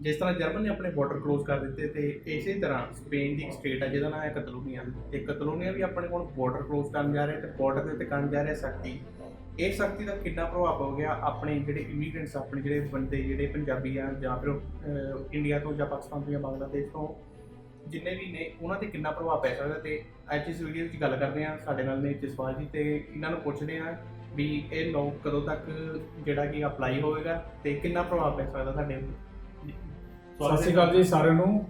ਜਿਸ ਤਰ੍ਹਾਂ ਜਰਮਨ ਨੇ ਆਪਣੇ ਬਾਰਡਰ ਕਲੋਜ਼ ਕਰ ਦਿੱਤੇ ਤੇ ਇਸੇ ਤਰ੍ਹਾਂ ਸਪੇਨ ਦੀ ਇੱਕ ਸਟੇਟ ਹੈ ਜਿਹਦਾ ਨਾਮ ਹੈ ਕਤਲੋਨੀਆ। ਤੇ ਕਤਲੋਨੀਆ ਵੀ ਆਪਣੇ ਕੋਲ ਬਾਰਡਰ ਕਲੋਜ਼ ਕਰਨ ਜਾ ਰਿਹਾ ਤੇ ਬਾਰਡਰ ਦੇ ਉੱਤੇ ਕਰਨ ਜਾ ਰਿਹਾ ਸਖਤੀ ਇਹ ਸਖਤੀ ਦਾ ਕਿੰਨਾ ਪ੍ਰਭਾਵ ਹੋ ਗਿਆ ਆਪਣੇ ਜਿਹੜੇ ਇਮੀਗ੍ਰੈਂਟਸ ਆਪਣੇ ਜਿਹੜੇ ਬੰਦੇ, ਜਿਹੜੇ ਪੰਜਾਬੀ ਆ ਜਾਂ ਫਿਰ ਇੰਡੀਆ ਤੋਂ ਜਾਂ ਪਾਕਿਸਤਾਨ ਤੋਂ ਜਾਂ ਬੰਗਲਾਦੇਸ਼ ਤੋਂ, ਜਿੰਨੇ ਵੀ ਨੇ, ਉਹਨਾਂ ਤੇ ਕਿੰਨਾ ਪ੍ਰਭਾਵ ਪੈ ਸਕਦਾ ਤੇ ਅੱਜ ਇਸ ਵੀਡੀਓ ਵਿੱਚ ਗੱਲ ਕਰਦੇ ਆ ਸਾਡੇ ਨਾਲ ਨੇ ਜਸਵਾਲ ਜੀ ਤੇ ਇਹਨਾਂ ਨੂੰ ਪੁੱਛਦੇ ਆ ਵੀ ਇਹ ਲੋਕ ਕਦੋਂ ਤੱਕ ਜਿਹੜਾ ਕਿ ਅਪਲਾਈ ਹੋਵੇਗਾ ਤੇ ਕਿੰਨਾ ਪ੍ਰਭਾਵ ਪੈ ਸਕਦਾ ਸਾਡੇ ਸਤਿ ਸ਼੍ਰੀ ਅਕਾਲ ਜੀ ਸਾਰਿਆਂ ਨੂੰ।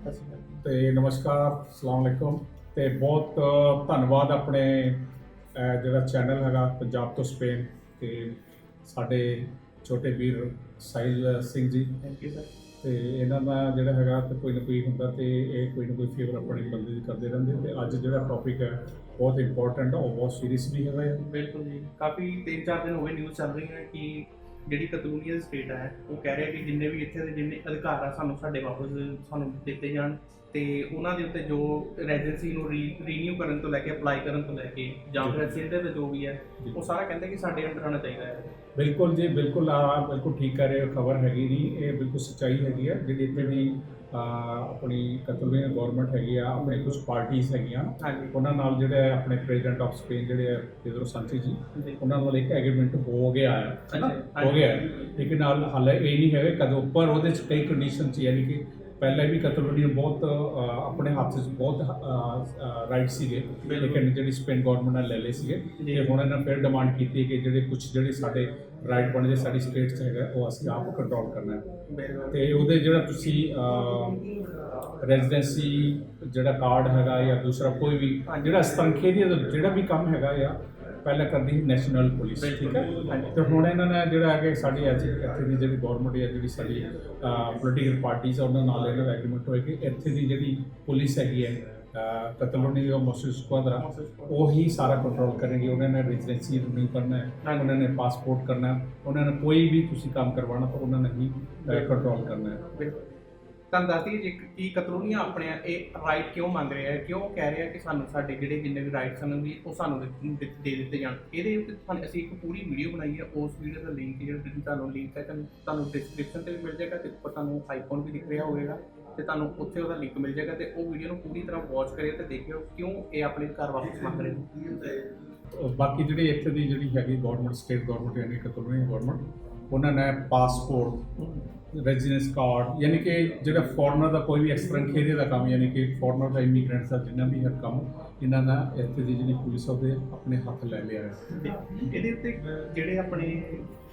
ਤੇ ਨਮਸਕਾਰ ਅਸਲਾਮ ਅਲੈਕੁਮ। ਤੇ ਬਹੁਤ ਧੰਨਵਾਦ ਆਪਣੇ ਜਿਹੜਾ ਚੈਨਲ ਹੈਗਾ ਪੰਜਾਬ ਤੋਂ ਸਪੇਨ ਤੇ ਸਾਡੇ ਛੋਟੇ ਵੀਰ Sahil Singh ji. Thank you sir ਤੇ ਇਹਨਾਂ ਦਾ ਜਿਹੜਾ ਹੈਗਾ ਤੇ ਕੋਈ ਨਾ ਕੋਈ ਹੁੰਦਾ ਤੇ ਇਹ ਕੋਈ ਨਾ ਕੋਈ ਫੇਵਰ ਆਪਣੇ ਬੰਦੇ ਦੀ ਕਰਦੇ ਰਹਿੰਦੇ ਤੇ ਅੱਜ ਜਿਹੜਾ ਟੌਪਿਕ ਹੈ ਬਹੁਤ ਇੰਪੋਰਟੈਂਟ ਹੈ ਉਹ ਬਹੁਤ ਸੀਰੀਅਸ ਵੀ ਹੈਗਾ ਬਿਲਕੁਲ ਜੀ। ਕਾਫੀ ਤਿੰਨ ਚਾਰ ਦਿਨ ਹੋ ਗਏ ਨਿਊਜ਼ ਚੱਲ ਰਹੀ ਹੈ ਕਿ ਜਿਹੜੀ ਕਤਲੂਨੀਆ ਦੀ ਸਟੇਟ ਹੈ ਉਹ ਕਹਿ ਰਿਹਾ ਕਿ ਜਿੰਨੇ ਵੀ ਇੱਥੇ ਦੇ ਜਿੰਨੇ ਅਧਿਕਾਰ ਆ ਸਾਨੂੰ ਸਾਡੇ ਵਾਪਸ ਸਾਨੂੰ ਦਿੱਤੇ ਜਾਣ ਤੇ ਉਹਨਾਂ ਦੇ ਉੱਤੇ ਜੋ ਰੈਜ਼ੀਡੈਂਸੀ ਨੂੰ ਰੀਨਿਊ ਕਰਨ ਤੋਂ ਲੈ ਕੇ ਅਪਲਾਈ ਕਰਨ ਤੋਂ ਲੈ ਕੇ ਜਾਂ ਫਿਰ ਸਿੱਧੇ ਤੇ ਜੋ ਵੀ ਹੈ ਉਹ ਸਾਰਾ ਕਹਿੰਦੇ ਕਿ ਸਾਡੇ ਅੰਡਰ ਆਉਣਾ ਚਾਹੀਦਾ ਹੈ। ਬਿਲਕੁਲ ਜੀ ਬਿਲਕੁਲ ਆ ਬਿਲਕੁਲ ਠੀਕ ਕਰ ਰਹੇ ਹੋ ਖਬਰ ਹੈਗੀ ਨਹੀਂ ਇਹ ਬਿਲਕੁਲ ਸੱਚਾਈ ਹੈਗੀ ਹੈ ਜਿਹੜੀ ਇੱਥੇ ਦੀ ਆਪਣੀ ਕਤਲਵੀਨ ਗਵਰਨਮੈਂਟ ਹੈਗੀ ਆ ਆਪਣੇ ਕੁਝ ਪਾਰਟੀਆਂ ਹੈਗੀਆਂ ਉਹਨਾਂ ਨਾਲ ਜਿਹੜੇ ਹੈ ਆਪਣੇ ਪ੍ਰੈਜ਼ੀਡੈਂਟ ਆਫ ਸਪੇਨ ਜਿਹੜੇ ਹੈ ਪੇਦਰੋ ਸਾਂਚੀ ਜੀ ਉਹਨਾਂ ਨਾਲ ਇੱਕ ਐਗਰੀਮੈਂਟ ਹੋ ਗਿਆ ਹੈ ਹੈ ਹੋ ਗਿਆ ਹੈ। ਲੇਕਿਨ ਹਾਲ ਹਾਲੇ ਇਹ ਨਹੀਂ ਹੈਗਾ ਕਦੋਂ ਉੱਪਰ ਉਹਦੇ ਚ ਕਈ ਕੰਡੀਸ਼ਨ ਸੀ ਯਾਨੀ ਕਿ ਪਹਿਲਾਂ ਵੀ ਕਤਲਵੀਨ ਬਹੁਤ ਅ, ਆਪਣੇ ਹੱਥ 'ਚ ਬਹੁਤ ਰਾਈਟ ਸੀਗੇ ਬਿਲਕੁਲ। ਲੇਕਿਨ ਜਿਹੜੀ ਸਪੇਨ ਗਵਰਨਮੈਂਟ ਨੇ ਲੈ ਲਏ ਸੀਗੇ ਜੀ। ਤੇ ਹੁਣ ਇਹਨਾਂ ਫਿਰ ਡਿਮਾਂਡ ਕੀਤੀ ਕਿ ਜਿਹੜੇ ਕੁਝ ਜਿਹੜੇ ਸਾਡੇ ਰਾਈਟ ਬਣਦੇ ਸਾਡੀ ਸਟੇਟ 'ਚ ਹੈਗਾ ਉਹ ਅਸੀਂ ਆਪ ਕੰਟਰੋਲ ਕਰਨਾ ਹੈ ਬਿਲਕੁਲ ਤੇ ਉਹਦੇ ਜਿਹੜਾ ਤੁਸੀਂ ਰੈਜ਼ੀਡੈਂਸੀ ਜਿਹੜਾ ਕਾਰਡ ਹੈਗਾ ਜਾਂ ਦੂਸਰਾ ਕੋਈ ਵੀ। ਜਿਹੜਾ ਸਤੰਖੇ ਦੀ ਜਿਹੜਾ ਵੀ ਕੰਮ ਹੈਗਾ ਆ ਪਹਿਲਾਂ ਕਰਦੀ ਨੈਸ਼ਨਲ ਪੁਲਿਸ ਠੀਕ ਹੈ। ਤੇ ਹੁਣ ਇਹਨਾਂ ਨੇ ਜਿਹੜਾ ਹੈ ਕਿ ਸਾਡੀ ਅੱਜ ਇੱਥੇ ਦੀ ਜਿਹੜੀ ਗਵਰਨਮੈਂਟ ਹੈ ਜਿਹੜੀ ਸਾਡੀ ਪੋਲੀਟੀਕਲ ਪਾਰਟੀਆਂ ਉਹਨਾਂ ਨਾਲ ਇਹਨਾਂ ਦਾ ਐਗਰੀਮੈਂਟ ਹੋਇਆ ਕਿ ਇੱਥੇ ਦੀ ਜਿਹੜੀ ਪੁਲਿਸ ਹੈਗੀ ਹੈ ਕਤਲੋਨੀ ਦਾ ਮੋਸਿਸ ਸਕੁਆਦਰਾ ਉਹੀ ਸਾਰਾ ਕੰਟਰੋਲ ਕਰਨਗੇ। ਉਹਨਾਂ ਨੇ ਰੈਜ਼ੀਡੈਂਸੀ ਰਿਨਿਊ ਕਰਨਾ ਹੈ। ਉਹਨਾਂ ਨੇ ਪਾਸਪੋਰਟ ਕਰਨਾ ਹੈ ਉਹਨਾਂ ਨੇ ਕੋਈ ਵੀ ਤੁਸੀਂ ਕੰਮ ਕਰਵਾਉਣਾ ਤਾਂ ਉਹਨਾਂ ਨੇ ਹੀ ਕੰਟਰੋਲ ਕਰਨਾ ਹੈ। ਤੁਹਾਨੂੰ ਦੱਸਦੀ ਜੇ ਕੀ ਕਤਲੂਨੀਆ ਆਪਣੇ ਇਹ ਰਾਈਟ ਕਿਉਂ ਮੰਗ ਰਿਹਾ ਹੈ? ਕਿਉਂ ਕਹਿ ਰਿਹਾ ਕਿ ਸਾਨੂੰ ਸਾਡੇ ਜਿਹੜੇ ਜਿੰਨੇ ਵੀ ਰਾਈਟਸ ਹਨ ਵੀ ਉਹ ਸਾਨੂੰ ਦੇ ਦਿੱਤੇ ਜਾਣ? ਇਹਦੇ ਉੱਤੇ ਤੁਹਾਨੂੰ, ਅਸੀਂ ਇੱਕ ਪੂਰੀ ਵੀਡੀਓ ਬਣਾਈ ਹੈ। ਉਸ ਵੀਡੀਓ ਦਾ ਲਿੰਕ ਜਿਹੜਾ ਤੁਸੀਂ ਤੁਹਾਨੂੰ ਲਿੰਕ ਹੈ, ਤੁਹਾਨੂੰ ਡਿਸਕ੍ਰਿਪਸ਼ਨ ਤੇ ਵੀ ਮਿਲ ਜਾਏਗਾ ਤੇ ਉੱਪਰ ਤੁਹਾਨੂੰ ਆਈਕਨ ਵੀ ਦਿਖ ਰਿਹਾ ਹੋਵੇਗਾ ਤੇ ਤੁਹਾਨੂੰ ਉੱਥੇ ਉਹਦਾ ਲਿੰਕ ਮਿਲ ਜਾਏਗਾ ਤੇ ਉਹ ਵੀਡੀਓ ਨੂੰ ਪੂਰੀ ਤਰ੍ਹਾਂ ਵਾਚ ਕਰਿਓ ਤੇ ਦੇਖਿਓ ਕਿਉਂ ਇਹ ਆਪਣੇ ਘਰ ਵਾਪਸ ਮੰਗ ਰਹੇ ਨੇ ਬਾਕੀ ਜਿਹੜੀ ਇੱਥੇ ਦੀ ਜਿਹੜੀ ਹੈਗੀ ਗਵਰਨਮੈਂਟ ਸਟੇਟ ਗਵਰਨਮੈਂਟ ਯਾਨੀ ਕਤਲੋਨੀ ਗਵਰਨਮੈਂਟ ਉਹਨਾਂ ਨੇ ਪਾਸਪੋਰਟ ਰੈਜ਼ੀਡੈਂਸ ਕਾਰਡ ਯਾਨੀ ਕਿ ਜਿਹੜਾ ਫੋਰਨਰ ਦਾ ਕੋਈ ਵੀ ਐਕਸਪਰੈਂਸ ਖੇਰੇ ਦਾ ਕੰਮ ਯਾਨੀ ਕਿ ਫੋਰਨਰ ਦਾ ਇਮੀਗ੍ਰੈਂਟਸ ਦਾ ਜਿੰਨਾ ਵੀ ਹੈ ਕੰਮ ਇਹਨਾਂ ਦਾ ਇੱਥੇ ਦੀ ਜਿਹੜੀ ਪੁਲਿਸ ਉਹਦੇ ਆਪਣੇ ਹੱਥ ਲੈ ਲਿਆ ਹੈ ਇਹਦੇ ਉੱਤੇ ਜਿਹੜੇ ਆਪਣੇ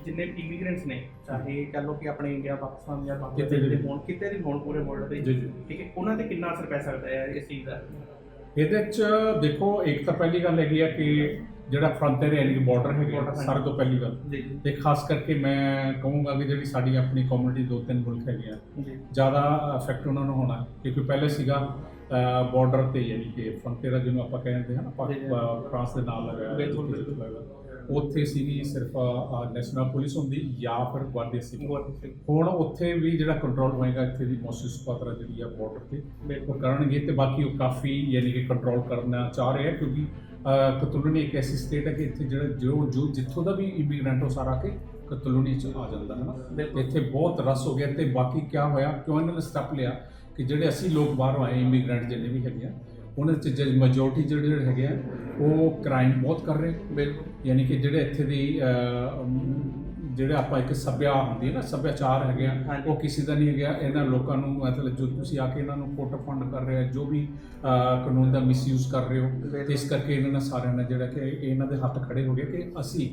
ਜਿੰਨੇ ਇਮੀਗ੍ਰੈਂਟਸ ਨੇ ਚਾਹੇ ਕਹ ਲਓ ਕਿ ਆਪਣੇ ਇੰਡੀਆ ਪਾਕਿਸਤਾਨ ਜਾਂ ਕਿਤੇ ਦੇ। ਹੋਣ ਕਿਤੇ ਵੀ ਹੋਣ ਪੂਰੇ ਵਰਲਡ ਦੇ। ਠੀਕ ਹੈ ਉਹਨਾਂ ਤੇ ਕਿੰਨਾ ਅਸਰ ਪੈ ਸਕਦਾ ਹੈ ਇਸ ਚੀਜ਼ ਦਾ ਇਹਦੇ ਚ ਦੇਖੋ ਇੱਕ ਤਾਂ ਪਹਿਲੀ ਗੱਲ ਹੈਗੀ ਆ ਕਿ ਜਿਹੜਾ ਫਰੰਟੀਅਰ ਯਾਨੀ ਕਿ ਬਾਰਡਰ ਹਾਂਜੀ। ਸਾਰਿਆਂ ਤੋਂ ਪਹਿਲੀ ਗੱਲ ਤੇ ਖਾਸ ਕਰਕੇ ਮੈਂ ਕਹੂੰਗਾ ਕਿ ਜਿਹੜੀ ਸਾਡੀ ਆਪਣੀ ਕਮਿਊਨਿਟੀ ਦੋ ਤਿੰਨ ਮੁਲਕ ਹੈਗੇ ਆ ਜ਼ਿਆਦਾ ਇਫੈਕਟ ਉਹਨਾਂ ਨੂੰ ਹੋਣਾ ਕਿਉਂਕਿ ਪਹਿਲੇ ਸੀਗਾ ਬਾਰਡਰ ਤੇ ਯਾਨੀ ਕਿ ਫਰੰਟੀਅਰ ਜਿਹਨੂੰ ਆਪਾਂ ਕਹਿੰਦੇ ਹਾਂ ਨਾ ਪਾ- ਜੀ, ਜੀ। ਅਹ, ਫਰਾਂਸ ਦੇ ਨਾਲ ਲਗਾਇਆ। ਲਗਾਇਆ। ਉੱਥੇ ਸੀਗੀ ਸਿਰਫ ਨੈਸ਼ਨਲ ਪੁਲਿਸ ਹੁੰਦੀ ਜਾਂ ਫਿਰ ਗਵਾਰਡੀਆ ਸੀ ਹੁਣ ਉੱਥੇ ਵੀ ਜਿਹੜਾ ਕੰਟਰੋਲ ਹੋਏਗਾ ਇੱਥੇ ਦੀ ਮੋਸਿਸ ਪਾਤਰਾ ਜਿਹੜੀ ਆ ਬਾਰਡਰ ਤੇ ਬਿਲਕੁਲ ਉਹ ਕਰਨਗੇ ਤੇ ਬਾਕੀ ਉਹ ਕਾਫੀ ਯਾਨੀ ਕਿ ਕੰਟਰੋਲ ਕਰਨਾ ਚਾਹ ਰਹੇ ਆ ਕਿਉਂਕਿ ਕਤਲੂਨੀ ਇੱਕ ਐਸੀ ਸਟੇਟ ਹੈ ਕਿ ਇੱਥੇ ਜਿਹੜਾ ਜੋ ਜੋ ਜਿੱਥੋਂ ਦਾ ਵੀ ਇਮੀਗ੍ਰੈਂਟ ਉਹ ਸਾਰਾ ਕੇ ਕਤਲੂਨੀ ਚ ਆ ਜਾਂਦਾ ਹੈ ਨਾ। ਇੱਥੇ ਬਹੁਤ ਰਸ ਹੋ ਗਿਆ ਤੇ ਬਾਕੀ ਕੀ ਹੋਇਆ ਕਿਉਂ ਇਹਨਾਂ ਨੇ ਸਟੈਪ ਲਿਆ ਕਿ ਜਿਹੜੇ ਅਸੀਂ ਲੋਕ ਬਾਹਰੋਂ ਆਏ ਇਮੀਗ੍ਰੈਂਟ ਜਿੰਨੇ ਵੀ ਹੈਗੇ ਆ ਉਹਨਾਂ ਚ ਮੈਜੋਰਟੀ ਜਿਹੜੇ ਜਿਹੜੇ ਹੈਗੇ ਆ ਉਹ ਕ੍ਰਾਈਮ ਬਹੁਤ ਕਰ ਰਹੇ ਬਿਲਕੁਲ ਯਾਨੀ ਕਿ ਜਿਹੜੇ ਇੱਥੇ ਦੀ ਜਿਹੜੇ ਆਪਾਂ ਇੱਕ ਸੱਭਿਆ ਹੁੰਦੀ ਹੈ ਨਾ ਸੱਭਿਆਚਾਰ ਹੈਗੇ ਆ। ਉਹ ਕਿਸੇ ਦਾ ਨਹੀਂ ਹੈਗਾ। ਇਹਨਾਂ ਲੋਕਾਂ ਨੂੰ ਮਤਲਬ ਜੋ ਤੁਸੀਂ ਆ ਕੇ ਇਹਨਾਂ ਨੂੰ ਕੋਟ ਫੰਡ ਕਰ ਰਹੇ ਹੋ ਜੋ ਵੀ ਕਾਨੂੰਨ ਦਾ ਮਿਸਯੂਜ਼ ਕਰ ਰਹੇ ਹੋ ਇਸ ਕਰਕੇ ਇਹਨਾਂ ਨੇ ਸਾਰਿਆਂ ਨੇ ਜਿਹੜਾ ਕਿ ਇਹਨਾਂ ਦੇ ਹੱਥ ਖੜੇ ਹੋ ਗਏ ਕਿ ਅਸੀਂ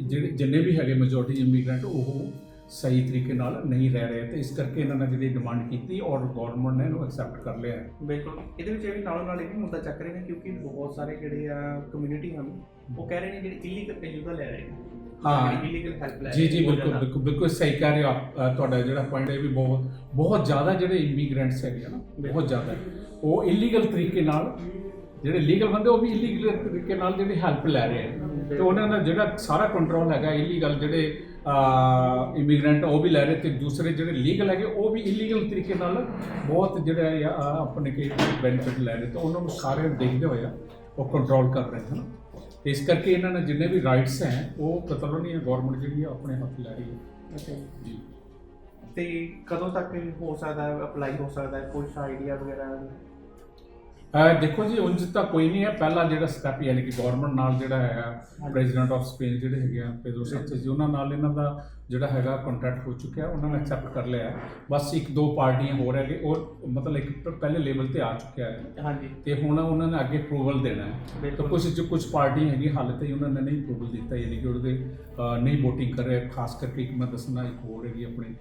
ਜਿਹੜੇ ਜਿੰਨੇ ਵੀ ਹੈਗੇ ਮੈਜੋਰਟੀ ਇਮੀਗ੍ਰੈਂਟ ਉਹ ਸਹੀ ਤਰੀਕੇ ਨਾਲ ਨਹੀਂ ਰਹਿ ਰਹੇ। ਤੇ ਇਸ ਕਰਕੇ ਇਹਨਾਂ ਨੇ ਜਿਹੜੀ ਡਿਮਾਂਡ ਕੀਤੀ ਔਰ ਗਵਰਨਮੈਂਟ ਨੇ ਇਹਨੂੰ ਐਕਸੈਪਟ ਕਰ ਲਿਆ ਬਿਲਕੁਲ। ਇਹਦੇ ਵਿੱਚ ਇਹ ਵੀ ਨਾਲੋਂ ਨਾਲ ਇਹ ਵੀ ਮੁੱਦਾ ਚੱਕ ਰਹੇ ਨੇ ਕਿਉਂਕਿ ਬਹੁਤ ਸਾਰੇ ਜਿਹੜੇ ਆ ਕਮਿਊਨਿਟੀ ਹਨ ਉਹ ਕਹਿ ਰਹੇ ਨੇ ਜਿਹੜੇ ਇਲੀਗਲ ਪੈਜੂਗਾ ਲੈ ਰਹੇ ਨੇ। ਹਾਂ। ਇਲੀਗਲ ਹੈਲਪ ਲੈ ਜੀ ਜੀ ਬਿਲਕੁਲ। ਬਿਲਕੁਲ ਬਿਲਕੁਲ ਸਹੀ ਕਹਿ ਰਹੇ ਹੋ ਆਪ ਅ, ਤੁਹਾਡਾ ਜਿਹੜਾ ਪੁਆਇੰਟ ਹੈ ਵੀ ਬਹੁਤ ਬਹੁਤ ਜ਼ਿਆਦਾ ਜਿਹੜੇ ਇਮੀਗ੍ਰੈਂਟਸ ਹੈਗੇ ਆ ਨਾ ਬਹੁਤ ਜ਼ਿਆਦਾ। ਉਹ ਇਲੀਗਲ ਤਰੀਕੇ ਨਾਲ ਜਿਹੜੇ ਲੀਗਲ ਬੰਦੇ ਉਹ ਵੀ ਇਲੀਗਲ ਤਰੀਕੇ ਨਾਲ ਜਿਹੜੀ ਹੈਲਪ ਲੈ ਰਹੇ ਆ। ਤੇ ਉਹਨਾਂ ਦਾ ਜਿਹੜਾ ਸਾਰਾ ਕੰਟਰੋਲ ਹੈਗਾ ਇਲੀਗਲ ਜਿਹੜੇ ਇਮੀਗ੍ਰੈਂਟ ਉਹ ਵੀ ਲੈ ਰਹੇ ਤੇ ਦੂਸਰੇ ਜਿਹੜੇ ਲੀਗਲ ਹੈਗੇ ਉਹ ਵੀ ਇਲੀਗਲ ਤਰੀਕੇ ਨਾਲ ਬਹੁਤ ਜਿਹੜੇ ਆ, ਆ, ਆਪਣੇ ਕੇ ਬੈਨੀਫਿਟ ਲੈ ਰਹੇ। ਤੇ ਉਹਨਾਂ ਨੂੰ ਸਾਰੇ ਦੇਖਦੇ ਹੋਏ ਆ ਉਹ ਕੰਟਰੋਲ ਕਰ ਰਹੇ ਹਨ ਤੇ ਇਸ ਕਰਕੇ ਇਹਨਾਂ ਨੇ ਜਿੰਨੇ ਵੀ ਰਾਈਟਸ ਹੈ ਉਹ ਕਤਲੋਨੀ ਗਵਰਨਮੈਂਟ ਜਿਹੜੀ ਆ ਆਪਣੇ ਹੱਥ ਲੈ ਰਹੀ ਹੈ। ਅੱਛਾ ਜੀ। ਤੇ ਕਦੋਂ ਤੱਕ ਹੋ ਸਕਦਾ ਹੈ ਅਪਲਾਈ ਹੋ ਸਕਦਾ ਹੈ? ਕੁਝ ਆਈਡੀਆ ਵਗੈਰਾ? ਦੇਖੋ ਜੀ ਉਂਝ ਤਾਂ ਕੋਈ ਨਹੀਂ ਹੈ। ਪਹਿਲਾ ਜਿਹੜਾ ਸਟੈਪ ਯਾਨੀ ਕਿ ਗਵਰਨਮੈਂਟ ਨਾਲ ਜਿਹੜਾ ਹੈਗਾ ਪ੍ਰੈਜ਼ੀਡੈਂਟ ਆਫ ਸਪੇਨ ਜਿਹੜੇ ਹੈਗੇ ਆ ਪੈਦਰੋ ਸਾਂਚੇਜ਼ ਜੀ ਉਹਨਾਂ ਨਾਲ ਇਹਨਾਂ ਦਾ ਜਿਹੜਾ ਹੈਗਾ ਕੰਟਰੈਕਟ ਹੋ ਚੁੱਕਿਆ ਉਹਨਾਂ ਨੇ ਐਕਸੈਪਟ ਕਰ ਲਿਆ। ਬਸ ਇੱਕ ਦੋ ਪਾਰਟੀਆਂ ਹੋਰ ਹੈਗੇ ਉਹ ਮਤਲਬ ਇੱਕ ਪਹਿਲੇ ਲੈਵਲ ਤੇ ਆ ਚੁੱਕਿਆ ਹੈ। ਹਾਂਜੀ। ਤੇ ਹੁਣ ਉਹਨਾਂ ਨੇ ਅੱਗੇ ਅਪਰੂਵਲ ਦੇਣਾ ਹੈ। ਤਾਂ ਕੁਝ ਜੋ ਕੁਝ ਪਾਰਟੀਆਂ ਹੈਗੀ ਹਾਲੇ ਤਾਈਂ ਉਹਨਾਂ ਨੇ ਨਹੀਂ ਅਪਰੂਵਲ ਦਿੱਤਾ ਯਾਨੀ ਕਿ ਉਹਦੇ ਨਹੀਂ VOTING ਕਰ ਰਹੇ। ਖਾਸ ਕਰਕੇ ਇੱਕ ਮੈਂ ਦੱਸਣਾ ਇੱਕ ਹੋਰ ਹੈਗੀ ਆਪਣੀ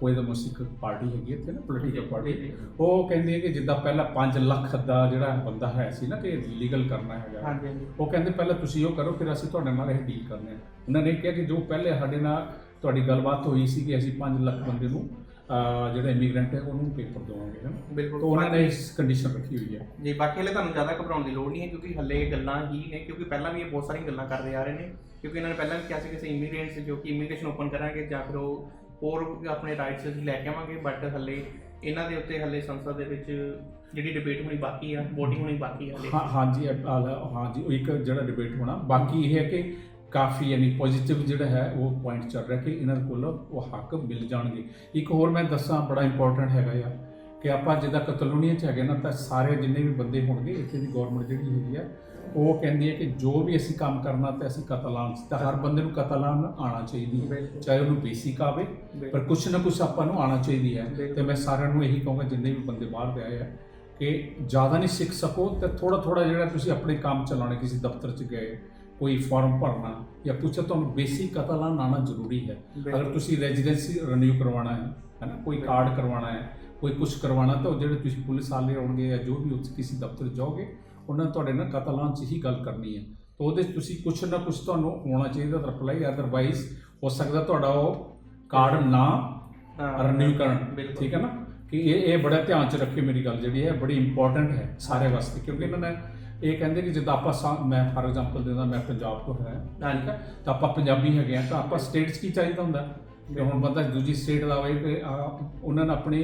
ਕੋਈ ਦਾ ਮੁਸਿਕ ਪਾਰਟੀ ਹੈਗੀ ਇੱਥੇ ਨਾ ਪੋਲੀਟੀਕਲ ਪਾਰਟੀ। ਉਹ ਕਹਿੰਦੀ ਹੈ ਕਿ ਜਿੱਦਾਂ ਪਹਿਲਾਂ 5 ਲੱਖ ਦਾ ਜਿਹੜਾ ਬੰਦਾ ਹੈ ਸੀ ਨਾ ਕਿ ਲੀਗਲ ਕਰਨਾ ਹੈਗਾ। ਉਹ ਕਹਿੰਦੇ ਪਹਿਲਾਂ ਤੁਸੀਂ ਉਹ ਕਰੋ ਫਿਰ ਅਸੀਂ ਤੁਹਾਡੇ ਨਾਲ ਇਹ ਡੀਲ ਕਰਨੇ ਆ। ਉਹਨਾਂ ਨੇ ਕਿਹਾ ਕਿ ਜੋ ਪਹਿਲੇ ਸਾਡੇ ਨਾਲ ਤੁਹਾਡੀ ਗੱਲਬਾਤ ਹੋਈ ਸੀ ਕਿ ਅਸੀਂ 5 ਲੱਖ ਬੰਦੇ ਨੂੰ ਜਿਹੜਾ ਇਮੀਗ੍ਰੈਂਟ ਹੈ ਉਹਨੂੰ ਪੇਪਰ ਦੇਵਾਂਗੇ ਹੈ ਨਾ? ਬਿਲਕੁਲ। ਉਹਨਾਂ ਨੇ ਇਸ ਕੰਡੀਸ਼ਨ ਰੱਖੀ ਹੋਈ ਹੈ। ਜੀ ਬਾਕੀ ਹਲੇ ਤੁਹਾਨੂੰ ਜ਼ਿਆਦਾ ਘਬਰਾਉਣ ਦੀ ਲੋੜ ਨਹੀਂ ਹੈ ਕਿਉਂਕਿ ਹੱਲੇ ਇਹ ਗੱਲਾਂ ਹੀ ਨੇ ਕਿਉਂਕਿ ਪਹਿਲਾਂ ਵੀ ਇਹ ਬਹੁਤ ਸਾਰੀਆਂ ਗੱਲਾਂ ਕਰਦੇ ਆ ਰਹੇ ਨੇ। ਕਿਉਂਕਿ ਇਹਨਾਂ ਨੇ ਪਹਿਲਾਂ ਵੀ ਕਿਹਾ ਸੀ ਕਿ ਅਸੀਂ ਇਮੀਗ੍ਰੈਂਟਸ ਜੋ ਕਿ ਇਮੀਗ੍ਰੇਸ਼ਨ ਓਪਨ ਕਰਾਂਗੇ ਜਾਂ ਫਿਰ ਉਹ ਹੋਰ ਆਪਣੇ ਰਾਈਟਸ ਅਸੀਂ ਲੈ ਕੇ ਆਵਾਂਗੇ ਬਟ ਹੱਲੇ ਇਹਨਾਂ ਦੇ ਉੱਤੇ ਹੱਲੇ ਸੰਸਦ ਦੇ ਵਿੱਚ ਜਿਹੜੀ ਡਿਬੇਟ ਹੋਣੀ ਬਾਕੀ ਆ, VOTING ਹੋਣੀ ਬਾਕੀ ਆ ਹੱਲੇ। ਹਾਂ, ਹਾਂਜੀ ਇਹ ਆਲਾ- ਹਾਂਜੀ, ਉਹ ਇੱਕ ਜਿਹੜਾ ਡਿਬੇਟ ਹੋਣਾ, ਬਾਕੀ ਇਹ ਹੈ ਕਿ ਕਾਫੀ ਯਾਨੀ ਪੋਜ਼ਿਟਿਵ ਜਿਹੜਾ ਹੈ, ਉਹ ਪੁਆਇੰਟ ਚੱਲ ਰਿਹਾ ਕਿ ਇਹਨਾਂ ਕੋਲ ਉਹ ਹੱਕ ਮਿਲ ਜਾਣਗੇ। ਇੱਕ ਹੋਰ ਮੈਂ ਦੱਸਾਂ, ਬੜਾ ਇੰਪੋਰਟੈਂਟ ਹੈਗਾ ਆ, ਕਿ ਆਪਾਂ ਜਿੱਦਾਂ ਕਤਲੋਨੀਆ ਚ ਹੈਗੇ ਨਾ, ਤਾਂ ਸਾਰੇ ਜਿੰਨੇ ਵੀ ਬੰਦੇ ਹੋਣਗੇ, ਇੱਥੇ ਦੀ ਗਵਰਨਮੈਂਟ ਜਿਹੜੀ ਹੈਗੀ ਆ ਉਹ ਕਹਿੰਦੀ ਹੈ ਕਿ ਜੋ ਵੀ ਅਸੀਂ ਕੰਮ ਕਰਨਾ ਤੇ ਅਸੀਂ ਕਤਲਾਨ ਤਾਂ ਹਰ ਬੰਦੇ ਨੂੰ ਕਤਲਾਨ ਆਣਾ ਚਾਹੀਦੀ ਹੈ। ਚਾਹੇ ਉਹਨੂੰ ਬੇਸਿਕ ਆਵੇ ਪਰ ਕੁਛ ਨਾ ਕੁਛ ਆਪਾਂ ਨੂੰ ਆਣਾ ਚਾਹੀਦੀ ਹੈ। ਤੇ ਮੈਂ ਸਾਰਿਆਂ ਨੂੰ ਇਹੀ ਕਹੂੰਗਾ ਜਿੰਨੇ ਵੀ ਬੰਦੇ ਬਾਹਰ ਦੇ ਆਏ ਆ ਕਿ ਜ਼ਿਆਦਾ ਨਹੀਂ ਸਿੱਖ ਸਕੋ ਤੇ ਥੋੜਾ ਥੋੜਾ ਜਿਹੜਾ ਤੁਸੀਂ ਆਪਣੇ ਕੰਮ ਚਲਾਉਣੇ ਕਿਸੇ ਦਫ਼ਤਰ 'ਚ ਗਏ ਕੋਈ ਫਾਰਮ ਭਰਨਾ ਜਾਂ ਪੁੱਛੋ ਤੁਹਾਨੂੰ ਬੇਸਿਕ ਕਤਲਾਨ ਆਣਾ ਜ਼ਰੂਰੀ ਹੈ। ਅਗਰ ਤੁਸੀਂ ਰੈਜ਼ੀਡੈਂਸੀ ਰਿਨਿਊ ਕਰਵਾਉਣਾ ਹੈ ਹੈ ਨਾ ਕੋਈ ਕਾਰਡ ਕਰਵਾਉਣਾ ਹੈ ਕੋਈ ਕੁਝ ਕਰਵਾਉਣਾ ਤਾਂ ਉਹ ਜਿਹੜੇ ਤੁਸੀਂ ਪੁਲਿਸ ਵਾਲੇ ਹੋਣਗੇ ਜਾਂ ਜੋ ਵੀ ਉੱਥੇ ਕਿਸੇ ਦਫ਼ਤਰ ਜਾਓਗੇ ਉਹਨਾਂ ਨੇ ਤੁਹਾਡੇ ਨਾਲ ਕਤਲਾਨ 'ਚ ਹੀ ਗੱਲ ਕਰਨੀ ਹੈ। ਤਾਂ ਉਹਦੇ 'ਚ ਤੁਸੀਂ ਕੁਝ ਨਾ ਕੁਝ ਤੁਹਾਨੂੰ ਹੋਣਾ ਚਾਹੀਦਾ ਰਿਪਲਾਈ ਅਦਰਵਾਈਜ਼ ਹੋ ਸਕਦਾ ਤੁਹਾਡਾ ਉਹ ਕਾਰਡ ਨਾ ਹਾਂ, ਰਿਨਿਊ ਕਰਨ। ਠੀਕ ਹੈ ਨਾ? ਕਿ ਇਹ ਇਹ ਬੜਾ ਧਿਆਨ 'ਚ ਰੱਖਿਓ ਮੇਰੀ ਗੱਲ ਜਿਹੜੀ ਹੈ ਬੜੀ ਇੰਪੋਰਟੈਂਟ ਹੈ ਸਾਰੇ ਵਾਸਤੇ। ਕਿਉਂਕਿ ਇਹਨਾਂ ਨੇ ਇਹ ਕਹਿੰਦੇ ਕਿ ਜਿੱਦਾਂ ਆਪਾਂ ਮੈਂ ਫਾਰ ਐਗਜ਼ਾਮਪਲ ਦਿੰਦਾ ਮੈਂ ਪੰਜਾਬ ਤੋਂ ਹੈ ਹਾਂਜੀ। ਤਾਂ ਆਪਾਂ ਪੰਜਾਬੀ ਹੈਗੇ ਆ ਤਾਂ ਆਪਾਂ ਸਟੇਟਸ ਕੀ ਚਾਹੀਦਾ ਹੁੰਦਾ? ਕਿ ਹੁਣ ਬੰਦਾ ਦੂਜੀ ਸਟੇਟ ਦਾ ਹੋਵੇ ਕਿ ਉਹਨਾਂ ਨੇ ਆਪਣੇ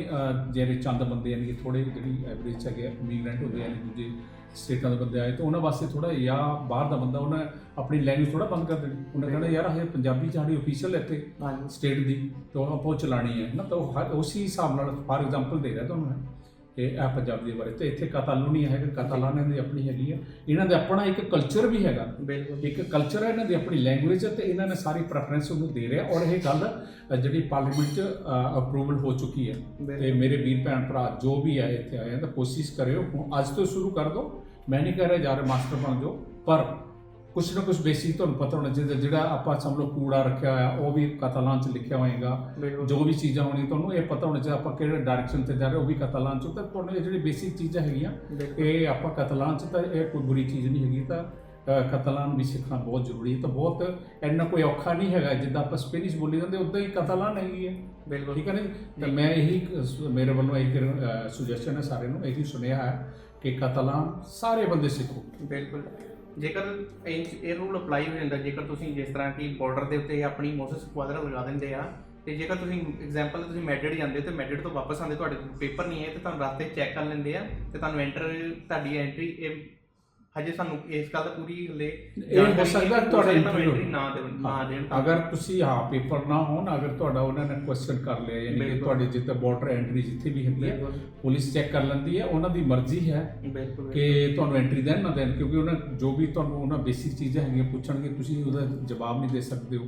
ਜਿਹੜੇ ਚੰਦ ਬੰਦੇ ਯਾਨੀ ਕਿ ਥੋੜੇ ਜਿਹੜੀ ਐਵਰੇਜ ਹੈਗੇ ਇਮੀਗ੍ਰੈਂਟ ਹੁੰਦੇ ਆ ਦੂਜੇ ਸਟੇਟਾਂ ਦੇ ਬੰਦੇ ਆਏ ਤਾਂ ਉਹਨਾਂ ਵਾਸਤੇ ਥੋੜਾ ਜਾਂ ਬਾਹਰ ਦਾ ਬੰਦਾ ਉਹਨਾਂ ਆਪਣੀ ਲੈਂਗੁਏਜ ਥੋੜਾ ਬੰਦ ਕਰ ਦੇਣੀ। ਉਹਨਾਂ ਕਹਿੰਦਾ ਯਾਰ ਇਹ ਪੰਜਾਬੀ ਸਾਡੀ ਅਫੀਸ਼ੀਅਲ ਇੱਥੇ ਸਟੇਟ ਦੀ ਤਾਂ ਆਪਾਂ ਉਹ ਚਲਾਣੀ ਹੈ। ਨਾ ਤਾਂ ਉਹ ਹਰ- ਉਸੇ ਹਿਸਾਬ ਨਾਲ ਫਾਰ ਐਗਜ਼ਾਮਪਲ ਦੇ ਰਿਹਾ ਤੁਹਾਨੂੰ ਇਹ ਪੰਜਾਬ ਦੇ ਬਾਰੇ। ਤੇ ਇੱਥੇ ਕਤਾਲੂਨੀ ਹੈਗਾ ਕਤਾਲਾਨਾਂ ਦੀ ਆਪਣੀ ਹੈਗੀ ਹੈ ਇਹਨਾਂ ਦਾ ਆਪਣਾ ਇੱਕ ਕਲਚਰ ਵੀ ਹੈਗਾ। ਬਿਲਕੁਲ। ਇੱਕ ਕਲਚਰ ਹੈ ਇਹਨਾਂ ਦੀ ਆਪਣੀ ਲੈਂਗੁਏਜ ਹੈ ਤੇ ਇਹਨਾਂ ਨੇ ਸਾਰੀ ਪ੍ਰੈਫਰੈਂਸ ਉਹਨੂੰ ਦੇ ਰਿਹਾ। ਔਰ ਇਹ ਗੱਲ ਜਿਹੜੀ ਪਾਰਲੀਮੈਂਟ 'ਚ ਅਪਰੂਵਲ ਹੋ ਚੁੱਕੀ ਹੈ ਤੇ। ਮੇਰੇ ਵੀਰ ਭੈਣ ਭਰਾ ਜੋ ਵੀ ਆਏ ਇੱਥੇ ਆਏ ਆ ਤਾਂ ਕੋਸ਼ਿਸ਼ ਕਰਿਓ ਹੁਣ ਅੱਜ ਤੋਂ ਸ਼ੁਰੂ ਕਰ ਦਿਓ ਮੈਂ ਨਹੀਂ ਕਹਿ ਰਿਹਾ ਜਾ ਰਹੇ ਮਾਸਟਰ ਬਣ ਜਾਓ। ਪਰ ਕੁਛ ਨਾ ਕੁਛ ਬੇਸਿਕ ਤੁਹਾਨੂੰ ਪਤਾ ਹੋਣਾ ਚਾਹੀਦਾ ਜਿਹੜਾ ਆਪਾਂ ਸਭ ਲੋ ਕੂੜਾ ਰੱਖਿਆ ਹੋਇਆ ਉਹ ਵੀ ਕਤਾਲਾਨ 'ਚ ਲਿਖਿਆ ਹੋਏਗਾ। ਜੋ ਵੀ ਚੀਜ਼ਾਂ ਹੋਣੀਆਂ ਤੁਹਾਨੂੰ ਇਹ ਪਤਾ ਹੋਣਾ ਚਾਹੀਦਾ ਆਪਾਂ ਕਿਹੜੇ ਡਾਇਰੈਕਸ਼ਨ ਤੇ ਜਾ ਰਹੇ ਉਹ ਵੀ ਕਤਾਲਾਨ 'ਚ ਤਾਂ ਤੁਹਾਨੂੰ ਇਹ ਜਿਹੜੀ ਬੇਸਿਕ ਚੀਜ਼ਾਂ ਹੈਗੀਆਂ ਇਹ ਆਪਾਂ ਕਤਲਾਨ ਚ ਤਾਂ ਇਹ ਕੋਈ ਬੁਰੀ ਚੀਜ਼ ਨਹੀਂ ਹੈਗੀ ਤਾਂ ਕਤਲਾਨ ਵੀ ਸਿੱਖਣਾ ਬਹੁਤ ਜ਼ਰੂਰੀ ਹੈ। ਤਾਂ ਬਹੁਤ ਇੰਨਾ ਕੋਈ ਔਖਾ ਨਹੀਂ ਹੈਗਾ ਜਿੱਦਾਂ ਆਪਾਂ ਸਪੈਨਿਸ਼ ਬੋਲੀ ਜਾਂਦੇ ਉਦਾਂ ਹੀ ਕਤਲਾਨ ਹੈਗੀ ਹੈ। ਬਿਲਕੁਲ। ਠੀਕ ਹੈ ਨਾ ਜੀ? ਤਾਂ ਮੈਂ ਇਹੀ ਮੇਰੇ ਵੱਲੋਂ ਇੱਕ ਸੁਜੈਸ਼ਨ ਹੈ ਸਾਰਿਆਂ ਨੂੰ ਇਹੀ ਸੁਣਿਆ ਹੈ ਕਿ ਕਤਲਾਨ ਸਾਰੇ ਬੰਦੇ ਸਿੱਖੋ। ਬਿਲਕੁਲ। ਜੇਕਰ ਇਹ ਇਹ ਰੂਲ ਅਪਲਾਈ ਹੋ ਜਾਂਦਾ, ਜੇਕਰ ਤੁਸੀਂ ਜਿਸ ਤਰ੍ਹਾਂ ਕਿ ਬਾਰਡਰ ਦੇ ਉੱਤੇ ਆਪਣੀ ਮੋਸਸ ਕੁਆਦਰਾ ਲਗਾ ਦਿੰਦੇ ਆ, ਤੇ ਜੇਕਰ ਤੁਸੀਂ ਐਗਜ਼ਾਮਪਲ ਤੁਸੀਂ ਮੈਡਿਡ ਜਾਂਦੇ ਹੋ ਤੇ ਮੈਡਿਡ ਤੋਂ ਵਾਪਸ ਆਉਂਦੇ, ਤੁਹਾਡੇ ਕੋਲ ਪੇਪਰ ਨਹੀਂ ਹੈ, ਤੇ ਤੁਹਾਨੂੰ ਰਸਤੇ ਚੈੱਕ ਕਰ ਲੈਂਦੇ ਆ, ਤੇ ਤੁਹਾਨੂੰ ਐਂਟਰ ਤੁਹਾਡੀ ਐਂਟਰੀ ਇਹ ਹਜੇ ਸਾਨੂੰ ਇਸ ਗੱਲ ਦਾ ਪੂਰੀ ਹਲੇ ਇਹ ਹੋ ਸਕਦਾ ਤੁਹਾਡਾ ਇੰਟਰਵਿਊ ਨਾ ਦੇ ਨਾ ਦੇਣ ਅਗਰ ਤੁਸੀਂ ਹਾਂ ਪੇਪਰ ਨਾ ਹੋਣ ਅਗਰ ਤੁਹਾਡਾ ਉਹਨਾਂ ਨੇ ਕੁਐਸਚਨ ਕਰ ਲਿਆ ਯਾਨੀ ਕਿ। ਤੁਹਾਡੇ ਜਿੱਥੇ ਬਾਰਡਰ ਐਂਟਰੀ ਜਿੱਥੇ ਵੀ ਹੈਗੀ ਹੈ ਪੁਲਿਸ ਚੈੱਕ ਕਰ ਲੈਂਦੀ ਹੈ ਉਹਨਾਂ ਦੀ ਮਰਜ਼ੀ ਹੈ ਕਿ ਤੁਹਾਨੂੰ ਐਂਟਰੀ ਦੇਣ ਨਾ ਦੇਣ ਕਿਉਂਕਿ ਉਹਨਾਂ ਜੋ ਵੀ ਤੁਹਾਨੂੰ ਉਹਨਾਂ ਬੇਸਿਕ ਚੀਜ਼ਾਂ ਹੈਗੀਆਂ ਪੁੱਛਣਗੇ ਤੁਸੀਂ ਉਹਦਾ ਜਵਾਬ ਨਹੀਂ ਦੇ ਸਕਦੇ ਹੋ।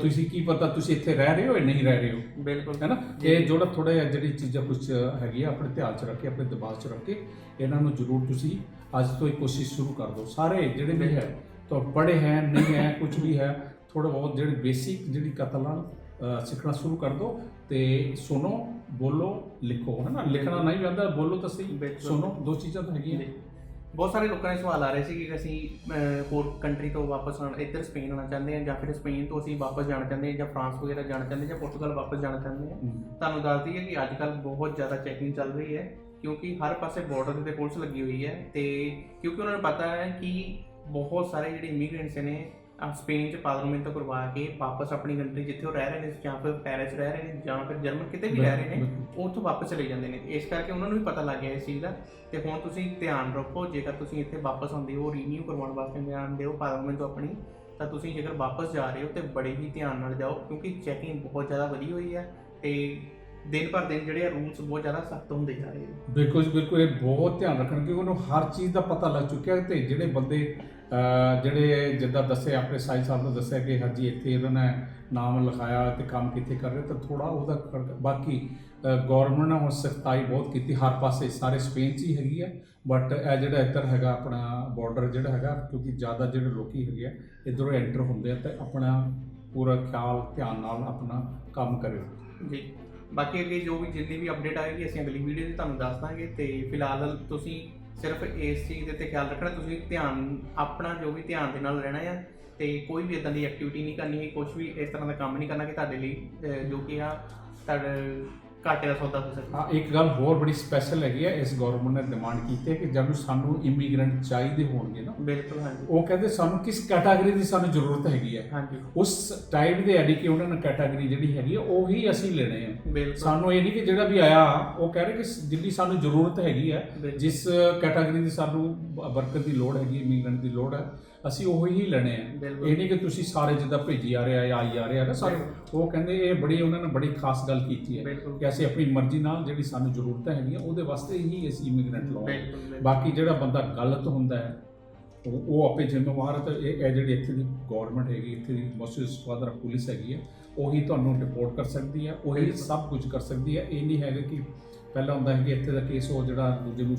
ਤੁਸੀਂ ਕੀ ਪਤਾ ਤੁਸੀਂ ਇੱਥੇ ਰਹਿ ਰਹੇ ਹੋ ਜਾਂ ਨਹੀਂ ਰਹਿ ਰਹੇ ਹੋ? ਬਿਲਕੁਲ। ਹੈ ਨਾ? ਇਹ ਜਿਹੜਾ ਥੋੜਾ ਜਿਹਾ ਜਿਹੜੀ ਚੀਜ਼ਾਂ ਕੁਝ ਹੈਗੀਆਂ ਆਪਣੇ ਧਿਆਨ 'ਚ ਰੱਖ ਕੇ ਆਪਣੇ ਦਿਮਾਗ 'ਚ ਰੱਖ ਕੇ ਇਹਨਾਂ ਨੂੰ ਜ਼ਰੂਰ ਤੁਸੀਂ ਅੱਜ ਤੋਂ ਹੀ ਕੋਸ਼ਿਸ਼ ਸ਼ੁਰੂ ਕਰ ਦਿਓ ਸਾਰੇ ਜਿਹੜੇ ਵੀ ਹੈ ਤਾਂ ਪੜ੍ਹੇ ਹੈ ਨਹੀਂ ਹੈ ਕੁਝ ਵੀ ਹੈ ਥੋੜਾ ਬਹੁਤ ਜਿਹੜੇ ਬੇਸਿਕ ਜਿਹੜੀ ਕਤਲਾਂ ਅ, ਸਿੱਖਣਾ ਸ਼ੁਰੂ ਕਰ ਦਿਓ ਤੇ ਸੁਣੋ ਬੋਲੋ ਲਿਖੋ ਹੈ ਨਾ ਲਿਖਣਾ ਨਹੀਂ ਆਉਂਦਾ ਬੋਲੋ ਤਾਂ ਸਹੀ। ਸੁਣੋ ਦੋ ਚੀਜ਼ਾਂ ਤਾਂ ਹੈਗੀਆਂ ਜੀ। ਬਹੁਤ ਸਾਰੇ ਲੋਕਾਂ ਦੇ ਸਵਾਲ ਆ ਰਹੇ ਸੀ ਕਿ ਅਸੀਂ ਹੋਰ ਕੰਟਰੀ ਤੋਂ ਵਾਪਸ ਆਉਣ ਇੱਧਰ ਸਪੇਨ ਆਉਣਾ ਚਾਹੁੰਦੇ ਹਾਂ ਜਾਂ ਫਿਰ ਸਪੇਨ ਤੋਂ ਅਸੀਂ ਵਾਪਸ ਜਾਣਾ ਚਾਹੁੰਦੇ ਹਾਂ ਜਾਂ ਫਰਾਂਸ ਵਗੈਰਾ ਜਾਣਾ ਚਾਹੁੰਦੇ ਹਾਂ ਜਾਂ ਪੁਰਤਗਾਲ ਵਾਪਸ ਜਾਣਾ ਚਾਹੁੰਦੇ ਹਾਂ ਹਮ। ਤੁਹਾਨੂੰ ਦੱਸ ਦਈਏ ਕਿ ਅੱਜ ਕੱਲ੍ਹ ਬਹੁਤ ਜ਼ਿਆਦਾ ਚੈਕਿੰਗ ਚੱਲ ਰਹੀ ਹੈ ਕਿਉਂਕਿ ਹਰ ਪਾਸੇ ਬਾਰਡਰ ਦੇ ਉੱਤੇ ਪੁਲਿਸ ਲੱਗੀ ਹੋਈ ਹੈ ਤੇ ਕਿਉਂਕਿ ਉਹਨਾਂ ਨੂੰ ਪਤਾ ਹੈ ਕਿ ਬਹੁਤ ਸਾਰੇ ਜਿਹੜੇ ਇਮੀਗ੍ਰੈਂਟਸ ਨੇ ਸਪੇਨ ਚ ਪਾਰਲੀਮੈਂਟ ਤੋਂ ਕਰਵਾ ਕੇ ਵਾਪਸ ਆਪਣੀ ਕੰਟਰੀ ਜਿੱਥੇ ਉਹ ਰਹਿ ਰਹੇ ਨੇ ਜਾਂ ਫਿਰ ਪੈਰਿਸ ਰਹਿ ਰਹੇ ਨੇ ਜਾਂ ਫਿਰ ਜਰਮਨ ਕਿਤੇ ਵੀ ਰਹਿ ਰਹੇ ਨੇ ਉੱਥੋਂ ਵਾਪਸ ਚਲੇ ਜਾਂਦੇ ਨੇ। ਇਸ ਕਰਕੇ ਉਹਨਾਂ ਨੂੰ ਵੀ ਪਤਾ ਲੱਗ ਗਿਆ ਇਸ ਚੀਜ਼ ਦਾ। ਤੇ ਹੁਣ ਤੁਸੀਂ ਧਿਆਨ ਰੱਖੋ ਜੇਕਰ ਤੁਸੀਂ ਇੱਥੇ ਵਾਪਸ ਆਉਂਦੇ ਹੋ ਰੀਨਿਊ ਕਰਵਾਉਣ ਵਾਸਤੇ ਜਾਂਦੇ ਹੋ ਪਾਰਲੀਮੈਂਟ ਤੋਂ ਆਪਣੀ ਤਾਂ ਤੁਸੀਂ ਜੇਕਰ ਵਾਪਸ ਜਾ ਰਹੇ ਹੋ ਤੇ ਬੜੇ ਹੀ ਧਿਆਨ ਨਾਲ ਜਾਓ ਕਿਉਂਕਿ ਚੈਕਿੰਗ ਬਹੁਤ ਜ਼ਿਆਦਾ ਵਧੀ ਹੋਈ ਹੈ ਤੇ ਦਿਨ ਪਰ ਦਿਨ ਜਿਹੜੇ ਰੂਲਸ ਬਹੁਤ ਜ਼ਿਆਦਾ ਸਖਤ ਹੁੰਦੇ ਜਾ ਰਹੇ ਨੇ। ਬਿਲਕੁਲ ਜੀ, ਬਿਲਕੁਲ। ਇਹ ਬਹੁਤ ਧਿਆਨ ਰੱਖਣ ਕਿ ਉਹਨੂੰ ਹਰ ਚੀਜ਼ ਦਾ ਪਤਾ ਲੱਗ ਚੁੱਕਿਆ ਤੇ ਜਿਹੜੇ ਬੰਦੇ ਅਹ, ਜਿਹੜੇ ਜਿੱਦਾਂ ਦੱਸਿਆ ਆਪਣੇ ਸਾਈਂ ਸਾਹਿਬ ਨੇ ਦੱਸਿਆ ਕਿ ਹਾਂਜੀ ਇੱਥੇ ਇਹਨਾਂ ਨੇ ਨਾਮ ਲਿਖਾਇਆ ਤੇ ਕੰਮ ਕਿੱਥੇ ਕਰ ਰਹੇ ਤਾਂ ਥੋੜਾ ਉਹਦਾ ਫਰਕ- ਬਾਕੀ ਗਵਰਨਮੈਂਟ ਨੇ ਹੁਣ ਸਖਤਾਈ ਬਹੁਤ ਕੀਤੀ ਹਰ ਪਾਸੇ ਸਾਰੇ ਸਪੇਨ 'ਚ ਹੀ ਹੈਗੀ ਹੈ। ਬਟ ਇਹ ਜਿਹੜਾ ਇੱਧਰ ਹੈਗਾ ਆਪਣਾ ਬਾਰਡਰ ਜਿਹੜਾ ਹੈਗਾ ਕਿਉਂਕਿ ਜ਼ਿਆਦਾ ਜਿਹੜੇ ਲੋਕੀ ਹੈਗੇ ਆ ਇੱਧਰੋਂ ਐਂਟਰ ਹੁੰਦੇ ਆ ਤੇ ਆਪਣਾ ਪੂਰਾ ਖਿਆਲ ਧਿਆਨ ਨਾਲ ਆਪਣਾ ਕੰਮ ਕਰਿਓ। ਜੀ। ਬਾਕੀ ਅੱਗੇ ਜੋ ਵੀ ਜਿੰਨੀ ਵੀ ਅਪਡੇਟ ਆਏਗੀ, ਅਸੀਂ ਅਗਲੀ ਵੀਡੀਓ 'ਚ ਤੁਹਾਨੂੰ ਦੱਸ ਦਾਂਗੇ ਤੇ ਫਿਲਹਾਲ ਤੁਸੀਂ ਸਿਰਫ ਇਸ ਚੀਜ਼ ਦੇ ਤੇ ਖਿਆਲ ਰੱਖਣਾ, ਤੁਸੀਂ ਧਿਆਨ, ਆਪਣਾ ਜੋ ਵੀ ਧਿਆਨ ਦੇ ਨਾਲ ਰਹਿਣਾ ਆ ਤੇ ਕੋਈ ਵੀ ਇਦਾਂ ਦੀ ਐਕਟੀਵਿਟੀ ਨਹੀਂ ਕਰਨੀ ਹੈ ਕੁਝ ਵੀ ਇਸ ਤਰ੍ਹਾਂ ਦਾ ਕੰਮ ਨਹੀਂ ਕਰਨਾ ਕਿ ਤੁਹਾਡੇ ਲਈ ਜੋ ਕਿ ਆ, ਤੁਹਾਡੇ ਘਾਟੇ ਦਾ ਸੌਦਾ ਹੋ ਸਕੇ ਹਾਂ ਇੱਕ ਗੱਲ ਹੋਰ ਬੜੀ ਸਪੈਸ਼ਲ ਹੈਗੀ ਹੈ ਇਸ ਗਵਰਨਮੈਂਟ ਨੇ ਡਿਮਾਂਡ ਕੀਤੀ ਹੈ ਕਿ ਜਦੋਂ ਸਾਨੂੰ ਇਮੀਗ੍ਰੈਂਟ ਚਾਹੀਦੇ ਹੋਣਗੇ ਨਾ ਬਿਲਕੁਲ ਹਾਂਜੀ। ਉਹ ਕਹਿੰਦੇ ਸਾਨੂੰ ਕਿਸ ਕੈਟਾਗਰੀ ਦੀ ਸਾਨੂੰ ਜ਼ਰੂਰਤ ਹੈਗੀ ਹੈ ਹਾਂਜੀ। ਉਸ ਟਾਈਪ ਦੇ ਐਡੀ ਕਿ ਉਹਨਾਂ ਨੇ ਕੈਟਾਗਰੀ ਜਿਹੜੀ ਹੈਗੀ ਹੈ ਉਹੀ ਅਸੀਂ ਲੈਣੇ ਆ। ਸਾਨੂੰ ਇਹ ਨਹੀਂ ਕਿ ਜਿਹੜਾ ਵੀ ਆਇਆ ਉਹ ਕਹਿ ਰਹੇ ਕਿ ਜਿੰਨੀ ਸਾਨੂੰ ਜ਼ਰੂਰਤ ਹੈਗੀ ਹੈ। ਜਿਸ ਕੈਟਾਗਰੀ ਦੀ ਸਾਨੂੰ ਵਰਕਰ ਦੀ ਲੋੜ ਹੈਗੀ ਇਮੀਗ੍ਰੈਂਟ ਦੀ ਲੋੜ ਹੈ ਅਸੀਂ ਉਹੀ ਹੀ ਲੈਣੇ ਆ। ਇਹ ਨਹੀਂ ਕਿ ਤੁਸੀਂ ਸਾਰੇ ਜਿੱਦਾਂ ਭੇਜੀ ਆ ਰਿਹਾ ਜਾਂ ਆਈ ਆ ਰਿਹਾ ਨਾ ਸਾਰੇ। ਉਹ ਕਹਿੰਦੇ ਇਹ ਬੜੀ ਉਹਨਾਂ ਨੇ ਬੜੀ ਖਾਸ ਗੱਲ ਕੀਤੀ ਹੈ ਕਿ ਅਸੀਂ ਆਪਣੀ ਮਰਜ਼ੀ ਨਾਲ ਜਿਹੜੀ ਸਾਨੂੰ ਜ਼ਰੂਰਤਾਂ ਹੈਗੀਆਂ ਉਹਦੇ ਵਾਸਤੇ ਹੀ ਅਸੀਂ ਇਮੀਗ੍ਰੈਂਟ ਲਾਉਂਦੇ ਬਿਲਕੁਲ। ਬਾਕੀ ਜਿਹੜਾ ਬੰਦਾ ਗਲਤ ਹੁੰਦਾ ਹੈ ਉਹ ਉਹ ਆਪੇ ਜ਼ਿੰਮੇਵਾਰ ਹੈ। ਤੇ ਇਹ ਜਿਹੜੀ ਇੱਥੇ ਦੀ ਗਵਰਨਮੈਂਟ ਹੈਗੀ ਇੱਥੇ ਦੀ ਮਸੂਦ ਸਵਾਦਰ ਪੁਲਿਸ ਹੈਗੀ ਹੈ ਉਹੀ ਤੁਹਾਨੂੰ ਰਿਪੋਰਟ ਕਰ ਸਕਦੀ ਹੈ ਉਹੀ। ਸਭ ਕੁਝ ਕਰ ਸਕਦੀ ਹੈ। ਇਹ ਨਹੀਂ ਹੈਗਾ ਕਿ ਪਹਿਲਾਂ ਹੁੰਦਾ ਹੈ ਕਿ ਇੱਥੇ ਦਾ ਕੇਸ ਉਹ ਜਿਹੜਾ ਦੂਜੇ ਨੂੰ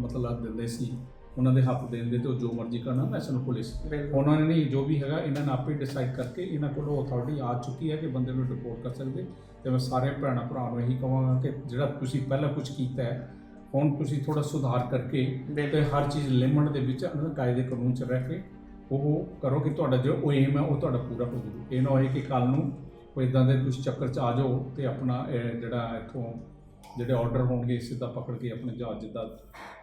ਮਤਲਬ ਦਿੰਦੇ ਸੀ। ਉਹਨਾਂ ਦੇ ਹੱਥ ਦੇ ਦਿੰਦੇ ਤੇ ਉਹ ਜੋ ਮਰਜ਼ੀ ਕਰਨਾ ਨੈਸ਼ਨਲ ਪੁਲਿਸ ਬਿਲਕੁਲ। ਉਹਨਾਂ ਨੇ ਨਹੀਂ ਜੋ ਵੀ ਹੈਗਾ ਇਹਨਾਂ ਨੇ ਆਪੇ ਡਿਸਾਈਡ ਕਰਕੇ ਇਹਨਾਂ ਕੋਲ ਅਥਾਰਟੀ ਆ ਚੁੱਕੀ ਹੈ ਕਿ ਬੰਦੇ ਨੂੰ ਰਿਪੋਰਟ ਕਰ ਸਕਦੇ। ਤੇ ਮੈਂ ਸਾਰੇ ਭੈਣਾਂ ਭਰਾ ਨੂੰ ਇਹੀ ਕਹਾਂਗਾ ਕਿ ਜਿਹੜਾ ਤੁਸੀਂ ਪਹਿਲਾਂ ਕੁਝ ਕੀਤਾ ਹੈ ਹੁਣ ਤੁਸੀਂ ਥੋੜਾ ਸੁਧਾਰ ਕਰਕੇ ਤੇ ਹਰ ਚੀਜ਼ ਲਿਮਟ ਦੇ ਵਿੱਚ ਉਹਨਾਂ ਕਾਇਦੇ ਕਾਨੂੰਨ ਚ ਰਹਿ ਕੇ ਉਹ ਕਰੋ ਕਿ ਤੁਹਾਡਾ ਜੋ ਏਮ ਹੈ ਉਹ ਤੁਹਾਡਾ ਪੂਰਾ ਹੋ ਜਾਵੇ ਇਹ ਨਾ ਹੋਏ ਕਿ ਕੱਲ ਨੂੰ ਕੋਈ ਇਦਾਂ ਦੇ ਤੁਸੀਂ ਚੱਕਰ ਚ ਆ ਜਾਓ ਤੇ ਆਪਣਾ ਜਿਹੜਾ ਇੱਥੋਂ ਜਿਹੜੇ ਆਰਡਰ ਹੋਣਗੇ ਸਿੱਧਾ ਪਕੜ ਕੇ ਆਪਣੇ ਜਹਾਜ਼ ਜਿੱਦਾਂ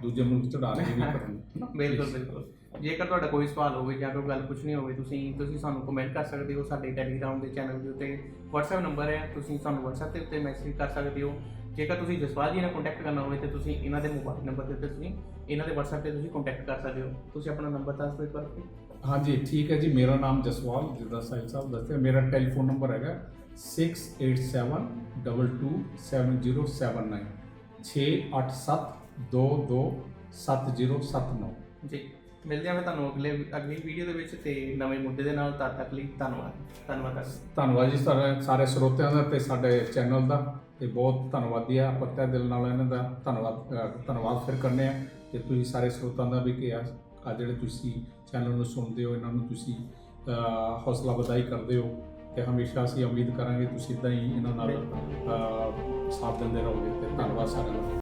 ਦੂਜੇ ਮੁਲਕ ਚੜਾ ਰਹੇ ਵੀ ਕਰਨ ਬਿਲਕੁਲ ਬਿਲਕੁਲ। ਜੇਕਰ ਤੁਹਾਡਾ ਕੋਈ ਸਵਾਲ ਹੋਵੇ ਜਾਂ ਕੋਈ ਗੱਲ ਪੁੱਛਣੀ ਹੋਵੇ ਤੁਸੀਂ ਤੁਸੀਂ ਸਾਨੂੰ ਕਮੈਂਟ ਕਰ ਸਕਦੇ ਹੋ ਸਾਡੇ ਟੈਲੀਗ੍ਰਾਮ ਦੇ ਚੈਨਲ ਦੇ ਉੱਤੇ। WhatsApp ਨੰਬਰ ਹੈ ਤੁਸੀਂ ਸਾਨੂੰ WhatsApp ਦੇ ਉੱਤੇ ਮੈਸੇਜ ਕਰ ਸਕਦੇ ਹੋ। ਜੇਕਰ ਤੁਸੀਂ ਜਸਪਾਲ ਜੀ ਨਾਲ ਕੰਟੈਕਟ ਕਰਨਾ ਹੋਵੇ ਤੇ ਤੁਸੀਂ ਇਹਨਾਂ ਦੇ ਮੋਬਾਈਲ ਨੰਬਰ ਦੇ ਉੱਤੇ ਤੁਸੀਂ ਇਹਨਾਂ ਦੇ WhatsApp ਤੇ ਤੁਸੀਂ ਕੰਟੈਕਟ ਕਰ ਸਕਦੇ ਹੋ। ਤੁਸੀਂ ਆਪਣਾ ਨੰਬਰ ਦੱਸ ਦਿਓ ਇੱਕ ਵਾਰ ਹਾਂਜੀ ਠੀਕ ਹੈ ਜੀ। ਮੇਰਾ ਨਾਮ ਜਸਵਾਲ ਜਿੱਦਾਂ ਸਾਹਿਬ ਸਾਹਿਬ ਦੱਸਿਆ। ਮੇਰਾ ਟੈਲੀਫੋਨ ਨੰਬਰ ਹੈਗਾ 6872270779 6872277079 ਜੀ। ਮਿਲਦੇ ਹਾਂ ਫਿਰ ਤੁਹਾਨੂੰ ਅਗਲੇ ਅਗਲੀ ਵੀਡੀਓ ਦੇ ਵਿੱਚ ਤੇ ਨਵੇਂ ਮੁੱਦੇ ਦੇ ਨਾਲ। ਤਦ ਤੱਕ ਲਈ ਧੰਨਵਾਦ। ਧੰਨਵਾਦ ਧੰਨਵਾਦ ਜੀ ਸਾਰੇ ਸਾਰੇ ਸਰੋਤਿਆਂ ਦਾ ਤੇ ਸਾਡੇ ਚੈਨਲ ਦਾ। ਤੇ ਬਹੁਤ ਧੰਨਵਾਦੀ ਆ ਆਪਾਂ ਤਹਿ ਦਿਲ ਨਾਲ ਇਹਨਾਂ ਦਾ ਧੰਨਵਾਦ ਧੰਨਵਾਦ ਫਿਰ ਕਰਨੇ ਆ। ਤੇ ਤੁਸੀਂ ਸਾਰੇ ਸਰੋਤਾਂ ਦਾ ਵੀ ਕਿ ਆ ਜਿਹੜੇ ਤੁਸੀਂ ਚੈਨਲ ਨੂੰ ਸੁਣਦੇ ਹੋ ਇਹਨਾਂ ਨੂੰ ਤੁਸੀਂ ਹੌਸਲਾ ਵਧਾਈ ਕਰਦੇ ਹੋ। ਤੇ ਹਮੇਸ਼ਾ ਅਸੀਂ ਉਮੀਦ ਕਰਾਂਗੇ ਤੁਸੀਂ ਇਦਾਂ ਹੀ ਇਹਨਾਂ ਨਾਲ ਸਾਥ ਦਿੰਦੇ ਰਹੋਗੇ ਤੇ ਧੰਨਵਾਦ ਸਾਰਿਆਂ ਦਾ।